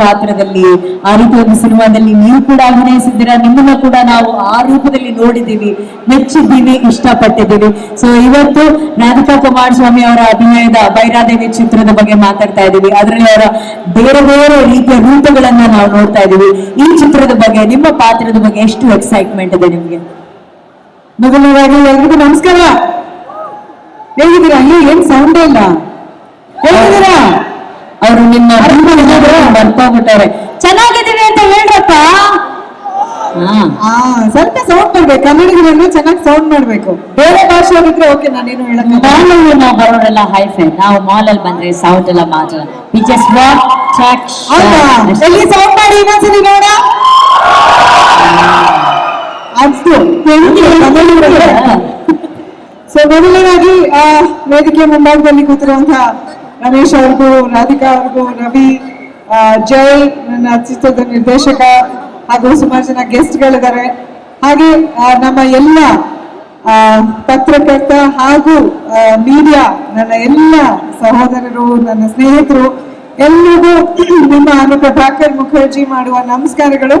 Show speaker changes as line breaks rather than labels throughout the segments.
ಪಾತ್ರದಲ್ಲಿ, ಆ ರೀತಿ ಒಂದು ಸಿನಿಮಾದಲ್ಲಿ ನೀವು ಕೂಡ ಅಭಿನಯಿಸಿದ್ದೀರಾ? ನಿಮ್ಮನ್ನ ಕೂಡ ನಾವು ಆ ರೂಪದಲ್ಲಿ ನೋಡಿದ್ದೀವಿ, ಮೆಚ್ಚಿದ್ದೀವಿ, ಇಷ್ಟಪಟ್ಟಿದ್ದೀವಿ. ಸೊ ಇವತ್ತು ರಾಧಿಕಾ ಕುಮಾರಸ್ವಾಮಿ ಅವರ ಅಭಿನಯದ ಬೈರಾದೇವಿ ಚಿತ್ರದ ಬಗ್ಗೆ ಮಾತಾಡ್ತಾ ಇದ್ದೀವಿ. ಅದರಲ್ಲಿ ಅವರ ಬೇರೆ ಬೇರೆ ರೀತಿಯ ರೂಪಗಳನ್ನ ನಾವು ನೋಡ್ತಾ ಇದ್ದೀವಿ. ಈ ಚಿತ್ರದ ಬಗ್ಗೆ, ನಿಮ್ಮ ಪಾತ್ರದ ಬಗ್ಗೆ ಎಷ್ಟು ಎಕ್ಸೈಟ್ಮೆಂಟ್ ಇದೆ ನಿಮ್ಗೆ?
ಮೊದಲನೇದಾಗಿ ಎಲ್ರಿಗೂ ನಮಸ್ಕಾರ. ಹೇಗಿದ್ದೀರಾ? ಅಲ್ಲಿ ಏನ್ ಸೌಂಡೇ ಇಲ್ಲ. ಹೇಗಿದ್ದೀರಾ?
ಅವರು ನಿಮ್ಮ ಬರ್ಕೋಬಿಟ್ಟವ್ರೆ ಚೆನ್ನಾಗಿದ್ದೀವಿ ಅಂತ ಹೇಳ್ರಪ್ಪ?
ಸ್ವಲ್ಪ ಸೌಂಡ್ ಮಾಡ್ಬೇಕು. ಕನ್ನಡಿಗರನ್ನು ಚೆನ್ನಾಗಿ ಸೌಂಡ್ ಮಾಡ್ಬೇಕು. ಬೇರೆ ಭಾಷೆ ಅವರಿದ್ರೆ ಓಕೆ ನಾನೇನು ಹೇಳಕ್
ನಾವು ಬರೋರೆಲ್ಲ ಹೈ ಫೈ ನಾವು ಮಾಲ್ ಅಲ್ಲಿ ಬಂದ್ರೆ ಸೌಂಡ್ ಎಲ್ಲ ಮಾತ್ರ. ವಿ ಜಸ್ಟ್ ವಾಕ್ ಚೆಕ್
ಎಲ್ಲಿ ಸೌಂಡ್ ಮಾಡಿ ಇನ್ನೊಂದ್ಸಲಿ ನೋಡ ಅಷ್ಟು. ಸೊ ಮೊದಲನೇದಾಗಿ ಆ ವೇದಿಕೆ ಮುಂಭಾಗದಲ್ಲಿ ಕೂತಿರುವಂತಹ ರಮೇಶ್ ಅವ್ರಿಗೂ ರಾಧಿಕಾ ಅವ್ರಿಗೂ ರವಿ ಜೈ, ನನ್ನ ಚಿತ್ರದ ನಿರ್ದೇಶಕ ಹಾಗೂ ಸುಮಾರು ಜನ ಗೆಸ್ಟ್ಗಳಿದ್ದಾರೆ. ಹಾಗೆ ನಮ್ಮ ಎಲ್ಲ ಪತ್ರಕರ್ತ ಹಾಗೂ ಮೀಡಿಯಾ ನನ್ನ ಎಲ್ಲ ಸಹೋದರರು, ನನ್ನ ಸ್ನೇಹಿತರು ಎಲ್ಲರಿಗೂ ನಿಮ್ಮ ಅನು ಪ್ರಭಾಕರ್ ಮುಖರ್ಜಿ ಮಾಡುವ ನಮಸ್ಕಾರಗಳು.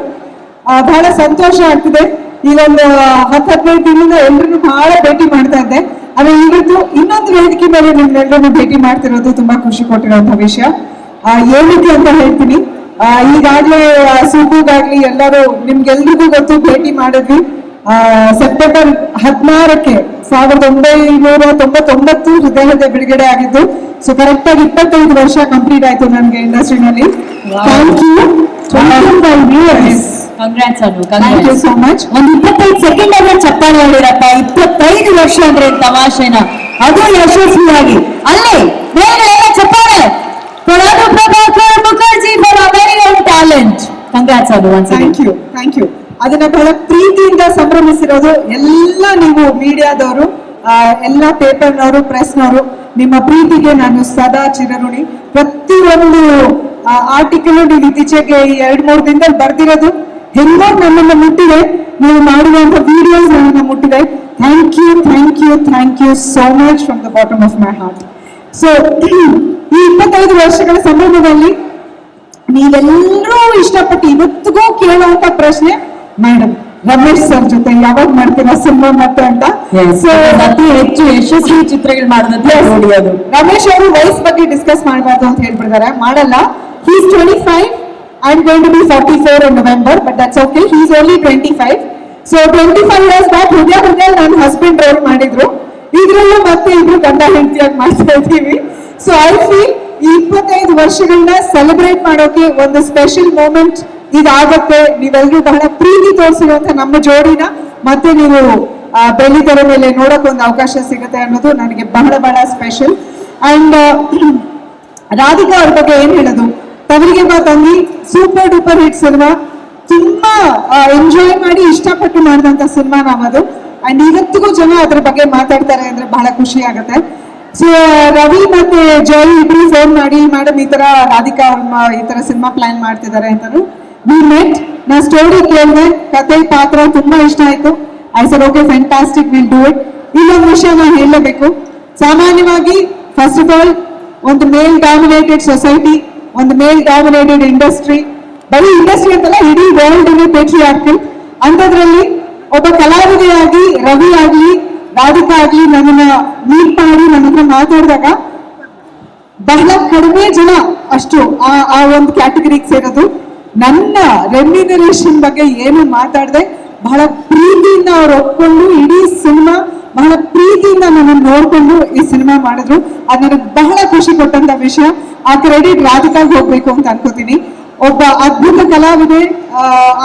ಬಹಳ ಸಂತೋಷ ಆಗ್ತಿದೆ. ಈಗ ಒಂದು ಹತ್ತು ಹದಿನೈದು ದಿನದಿಂದ ಎಲ್ರಿಗೂ ಬಹಳ ಭೇಟಿ ಮಾಡ್ತಾ ಇದ್ದೆ. ಆದ್ರೆ ಇವತ್ತು ಇನ್ನೊಂದು ವೇದಿಕೆ ಮೇಲೆ ನಿಮ್ಮೆಲ್ಲರನ್ನು ಭೇಟಿ ಮಾಡ್ತಿರೋದು ತುಂಬಾ ಖುಷಿ ಕೊಟ್ಟಿರುವಂತಹ ವಿಷಯ. ಆ, ಏನಕ್ಕೆ ಅಂತ ಹೇಳ್ತೀನಿ? ಈಗಾಗಲೇ ಸೂಪುಗಾಗ್ಲಿ ಎಲ್ಲರೂ ನಿಮ್ಗೆಲ್ರಿಗೂ ಗೊತ್ತು ಭೇಟಿ ಮಾಡಿದ್ವಿ. ಸೆಪ್ಟೆಂಬರ್ ಹದಿನಾರಕ್ಕೆ ಸಾವಿರದ ಒಂಬೈನೂರ ತೊಂಬತ್ತೊಂಬತ್ತು ಹೃದಯದ ಬಿಡುಗಡೆ ಆಗಿದ್ದು ಸೊ ಕರೆಕ್ಟ್ ಆಗಿ ಇಪ್ಪತ್ತೈದು ವರ್ಷ ಕಂಪ್ಲೀಟ್ ಆಯ್ತು ನನ್ಗೆ ಇಂಡಸ್ಟ್ರಿನಲ್ಲಿ. Thank you
congrats Anu.
Thank you so much
ಒಂದ್ ಇಪ್ಪತ್ತೈದು ಸೆಕೆಂಡ್ ಚಪ್ಪಾಳೆ ಹೇಳಿರಪ್ಪ ಇಪ್ಪತ್ತೈದು ವರ್ಷ ಅಂದ್ರೆ ತಮಾಷೆನ. ಅದು ಯಶಸ್ವಿಯಾಗಿ. ಅಲ್ಲೇ ಚಪ್ಪಾಳೆ. Prabhakar Prabhakar Mukherjee for a very own talent. Congrats.
Thank you ಅದನ್ನ ಬಹಳ ಪ್ರೀತಿಯಿಂದ ಸಂಭ್ರಮಿಸಿರೋದು ಎಲ್ಲ ನೀವು ಮೀಡಿಯಾದವರು ಎಲ್ಲ ಪೇಪರ್ನವರು, ಪ್ರೆಸ್ನವರು, ನಿಮ್ಮ ಪ್ರೀತಿಗೆ ನಾನು ಸದಾ ಚಿರಋಣಿ. ಪ್ರತಿಯೊಂದು ಆರ್ಟಿಕಲ್ ನೀವು ಇತ್ತೀಚೆಗೆ ಎರಡ್ ಮೂರು ದಿನದಲ್ಲಿ ಬರ್ದಿರೋದು, ಹೆಂಗೋ ನನ್ನನ್ನು ಮುಟ್ಟಿದೆ. ನೀವು ಮಾಡುವಂತ ವಿಡಿಯೋಸ್ ನನ್ನನ್ನು ಮುಟ್ಟಿದೆ. Thank you thank you thank you so much from the bottom of my heart so ಈ ಇಪ್ಪತ್ತೈದು ವರ್ಷಗಳ ಸಂದರ್ಭದಲ್ಲಿ ನೀವೆಲ್ಲರೂ ಇಷ್ಟಪಟ್ಟು ಇವತ್ತಿಗೂ ಕೇಳುವಂತ ಪ್ರಶ್ನೆ ಮೇಡಮ್ ರಮೇಶ್ ಸರ್ ಜೊತೆ ಯಾವಾಗ ಮಾಡ್ತೀರಾ ಸಿನಿಮಾ ಮತ್ತೆ ಅಂತ. ಸೊ
ಅತಿ ಹೆಚ್ಚು ಯಶಸ್ವಿ ಚಿತ್ರಗಳು ಅದು.
ರಮೇಶ್ ಅವರು ವಯಸ್ ಬಗ್ಗೆ ಡಿಸ್ಕಸ್ ಮಾಡಬಾರ್ದು ಅಂತ ಹೇಳ್ಬಿಡ್ತಾರೆ ಮಾಡಲ್ಲ. He's twenty five and going to be forty four in November but that's okay he's only twenty five so twenty five years back ಹೃದಯ ಹೃದಯ ನನ್ನ ಹಸ್ಬೆಂಡ್ ರೋಲ್ ಮಾಡಿದ್ರು. ಇದ್ರಲ್ಲೂ ಮತ್ತೆ ಇಬ್ರು ಗಂಡ ಹೆಂಡತಿಯಾಗಿ ಮಾಡ್ತಾ ಇದ್ದೀವಿ. ಸೊ ಐ ಫೀಲ್ ಈ ಇಪ್ಪತ್ತೈದು ವರ್ಷಗಳನ್ನ ಸೆಲೆಬ್ರೇಟ್ ಮಾಡೋಕೆ ಒಂದು ಸ್ಪೆಷಲ್ ಮೂಮೆಂಟ್ ಇದಾಗತ್ತೆ. ನೀವೆಲ್ಲರೂ ಬಹಳ ಪ್ರೀತಿ ತೋರಿಸಿರುವಂತ ನಮ್ಮ ಜೋಡಿನ. ಮತ್ತೆ ನೀವು ಆ, ಬೆಳ್ಳಿ ತೆರೆ ಮೇಲೆ ನೋಡಕ್ ಒಂದು ಅವಕಾಶ ಸಿಗುತ್ತೆ ಅನ್ನೋದು ನನಗೆ ಬಹಳ ಬಹಳ ಸ್ಪೆಷಲ್ ಅಂಡ್ ರಾಧಿಕಾ ಅವ್ರ ಬಗ್ಗೆ ಏನ್ ಹೇಳೋದು? ತವರಿಗೆ ತಂಗಿ ಸೂಪರ್ ಡೂಪರ್ ಹಿಟ್ ಸಿನಿಮಾ ತುಂಬಾ ಎಂಜಾಯ್ ಮಾಡಿ ಇಷ್ಟಪಟ್ಟು ಮಾಡಿದಂತ ಸಿನಿಮಾ ನಾವದು. ಅಂಡ್ ಇವತ್ತಿಗೂ ಜನ ಅದ್ರ ಬಗ್ಗೆ ಮಾತಾಡ್ತಾರೆ ಅಂದ್ರೆ ಬಹಳ ಖುಷಿ ಆಗುತ್ತೆ. ಸೊ ರವಿ ಮತ್ತೆ ಜೈ ಇಬ್ರು ಫೋನ್ ಮಾಡಿ ಮೇಡಮ್ ಈ ತರ ರಾಧಿಕಾ ಈ ತರ ಸಿನಿಮಾ ಪ್ಲಾನ್ ಮಾಡ್ತಿದ್ದಾರೆ ಅಂತಾನು ವಿ ಮೆಟ್ ನಾ ಸ್ಟೋರಿ ಕೇಳಿದೆ, ಕತೆ, ಪಾತ್ರ ತುಂಬಾ ಇಷ್ಟ ಆಯ್ತು. I sir okay fantastic will do it ಇಲ್ಲೊಂದು ವಿಷಯ ನಾನು ಹೇಳಲೇಬೇಕು. ಸಾಮಾನ್ಯವಾಗಿ ಫಸ್ಟ್ ಆಫ್ ಆಲ್ ಒಂದು ಮೇಲ್ ಡಾಮಿನೇಟೆಡ್ ಸೊಸೈಟಿ ಒಂದು ಮೇಲ್ ಡಾಮಿನೇಟೆಡ್ ಇಂಡಸ್ಟ್ರಿ ಬರೀ ಇಂಡಸ್ಟ್ರಿ ಅಂತಲ್ಲ, ಇಡೀ ವರ್ಲ್ಡ್ ಪೇಟ್ರಿ ಆಗ್ತಿಲ್ ಅಂಥದ್ರಲ್ಲಿ, ಒಬ್ಬ ಕಲಾವಿದೆಯಾಗಿ, ರವಿ ಆಗ್ಲಿ ಆಗ್ಲಿ ನನ್ನನ್ನ ಮೀಟ್ ಮಾಡಿ ನನ್ನ ಹತ್ರ ಮಾತಾಡಿದಾಗ ಬಹಳ ಕಡಿಮೆ ಜನ ಅಷ್ಟು ಆ ಆ ಒಂದು ಕ್ಯಾಟಗರಿಗೆ ಸೇರೋದು ನನ್ನ ರೆಮ್ಯುನರೇಷನ್ ಬಗ್ಗೆ ಏನು ಮಾತಾಡದೆ, ಬಹಳ ಪ್ರೀತಿಯಿಂದ ಅವ್ರು ಒಪ್ಕೊಂಡು ಇಡೀ ಸಿನಿಮಾ, ಬಹಳ ಪ್ರೀತಿಯಿಂದ ನನ್ನನ್ನು ನೋಡ್ಕೊಂಡು ಈ ಸಿನಿಮಾ ಮಾಡಿದ್ರು. ಅದು ನನಗೆ ಬಹಳ ಖುಷಿ ಕೊಟ್ಟಂತ ವಿಷಯ. ಆ ಕ್ರೆಡಿಟ್ ರಾಧಿಕಾಗ್ ಹೋಗ್ಬೇಕು ಅಂತ ಅನ್ಕೋತೀನಿ. ಒಬ್ಬ ಅದ್ಭುತ ಕಲಾವಿದೆ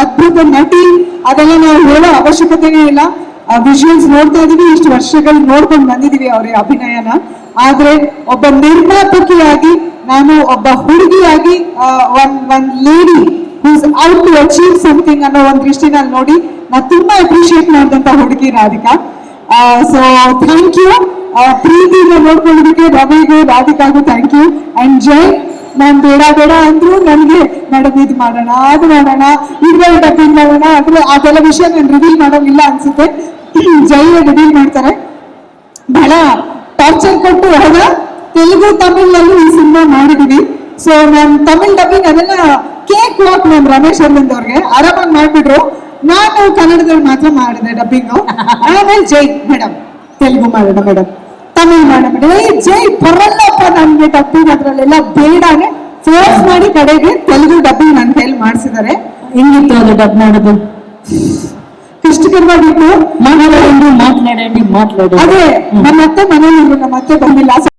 ಅದ್ಭುತ ನಟಿ, ಅದೆಲ್ಲ ನಾವು ಹೇಳೋ ಅವಶ್ಯಕತೆನೇ ಇಲ್ಲ. ವಿಜುವಲ್ಸ್ ನೋಡ್ತಾ ಇದೀವಿ, ಇಷ್ಟು ವರ್ಷಗಳು ನೋಡ್ಕೊಂಡು ಬಂದಿದೀವಿ ಅವರ ಅಭಿನಯನ. ಆದ್ರೆ ಒಬ್ಬ ನಿರ್ಮಾಪಕಿಯಾಗಿ ನಾನು ಒಬ್ಬ ಹುಡುಗಿಯಾಗಿ ಒನ್ ಒಂದ್ lady who's out to achieve something ಅನ್ನೋ ಒಂದು ದೃಷ್ಟಿನಲ್ಲಿ ನೋಡಿ ನಾ ತುಂಬಾ ಅಪ್ರಿಶಿಯೇಟ್ ಮಾಡಿದಂತ ಹುಡುಗಿ ರಾಧಿಕಾ. ಸೊ ಥ್ಯಾಂಕ್ ಯು ಪ್ರೀತಿಯಿಂದ ನೋಡ್ಕೊಳ್ಳೋದಕ್ಕೆ ರವಿಗೂ ರಾಧಿಕಾಗೂ ಥ್ಯಾಂಕ್ ಯು ಅಂಡ್ ಜೈ ನಾನ್ ಬೇಡ ಬೇಡ ಅಂದ್ರು ನನ್ಗೆ ಮೇಡಮ್ ಇದು ಮಾಡೋಣ, ಅದು ಮಾಡೋಣ ಇದ್ರಲ್ಲಿ ಡಬ್ಬಿಂಗ್ ಮಾಡೋಣ ಅಂದ್ರೆ ಅದೆಲ್ಲ ವಿಷಯ ನಾನು ರಿವೀಲ್ ಮಾಡೋಂಗಿಲ್ಲ ಅನ್ಸುತ್ತೆ. ಜೈ ರಿವೀಲ್ ಮಾಡ್ತಾರೆ. ಬಹಳ ಟಾರ್ಚರ್ ಕೊಟ್ಟು ಹೋದ ತೆಲುಗು, ತಮಿಳ್ನಲ್ಲೂ ಈ ಸಿನಿಮಾ ಮಾಡಿದೀವಿ. ಸೊ ನಾನು ತಮಿಳ್ ಡಬ್ಬಿಂಗ್ ಅದನ್ನ ಕೇಕ್ ವಾಕ್ ನಾನು ರಮೇಶ್ ಅರವಿಂದ್ ಅವ್ರಿಗೆ ಆರಾಮಾಗಿ ಮಾಡ್ಬಿಟ್ರು. ನಾನು ಕನ್ನಡದಲ್ಲಿ ಮಾತ್ರ ಮಾಡಿದೆ ಡಬ್ಬಿಂಗ್ ಆಮೇಲೆ ಜೈ ಮೇಡಮ್ ತೆಲುಗು ಮಾಡೋಣ ಮೇಡಮ್ ಆಮೇಲೆ ಮಾಡಬೇಡಿ ಜೈ ಬರಲ್ಲಪ್ಪ ನಮ್ಗೆ ಡಬ್ಬಿಗೆ ಅದ್ರಲ್ಲೆಲ್ಲ ಬೇಡಾನೆ. ಫೋರ್ಸ್ ಮಾಡಿ ಕಡೆಗೆ ತೆಲುಗು ಡಬ್ಬಿ ನನ್ನ ಕೈಲಿ ಮಾಡಿಸಿದ್ದಾರೆ.
ಹೆಂಗಿತ್ತು ಅದು ಡಬ್ ಮಾಡೋದು
ಕಷ್ಟಕರವಾಗಿತ್ತು
ಮಾತಾಡಂడి ಮಾತಾಡಿ ಮಾತನಾಡಿ
ಅದೇ ನಮ್ಮ ಅತ್ತೆ ಮನೇಲಿ ನಮ್ಮ ಅತ್ತೆ ಬಂದಿಲ್ಲ.